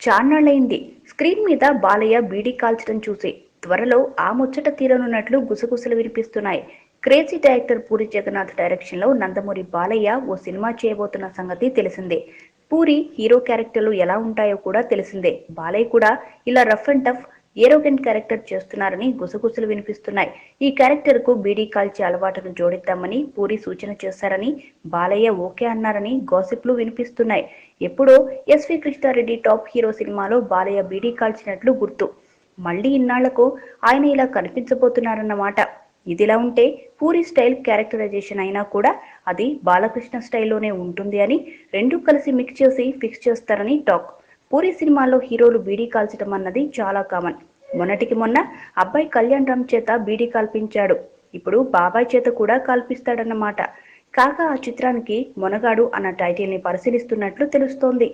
చాన్నాళ్ళైంది screen మీద బాలయ్య బీడీ కాల్చడం చూసి త్వరలో ఆ ముచ్చట తీరనున్నట్లు గుసగుసలు వినిపిస్తున్నాయి. క్రేజీ డైరెక్టర్ పూరి జగన్నాథ్ డైరెక్షన్లో నందమూరి బాలయ్య ఓ సినిమా చేయబోతున్న సంగతి తెలిసిందే. పూరి హీరో క్యారెక్టర్లు ఎలా ఉంటాయో కూడా తెలిసిందే. బాలయ్య కూడా ఇలా rough and tough arrogant character చేస్తున్నారని గుసగుసలు వినిపిస్తున్నాయి. ఈ క్యారెక్టర్కు బీడీ కాల్చే అలవాటును జోడిద్దామని పూరి సూచన చేశారని బాలయ్య ఓకే అన్నారని గాసిప్లు వినిపిస్తున్నాయి. ఎప్పుడో ఎస్వి కృష్ణారెడ్డి టాప్ హీరో సినిమాలో బాలయ్య బీడీ కాల్చినట్లు గుర్తు. మళ్ళీ ఇన్నాళ్ళకు ఆయన ఇలా కనిపించబోతున్నారన్నమాట. ఇదిలా ఉంటే పూరి స్టైల్ క్యారెక్టరైజేషన్ అయినా కూడా అది బాలకృష్ణ స్టైల్లోనే ఉంటుంది అని రెండు కలిసి మిక్స్ చేసి ఫిక్స్ చేస్తారని టాక్. పూరి సినిమాల్లో హీరోలు బీడీ కాల్చడం అన్నది చాలా కామన్. మొన్నటికి మొన్న అబ్బాయి కళ్యాణ్ రామ్ చేత బీడీ కాల్పించాడు. ఇప్పుడు బాబాయ్ చేత కూడా కాల్పిస్తాడన్నమాట. కాగా ఆ చిత్రానికి మొనగాడు అన్న టైటిల్ని పరిశీలిస్తున్నట్లు తెలుస్తోంది.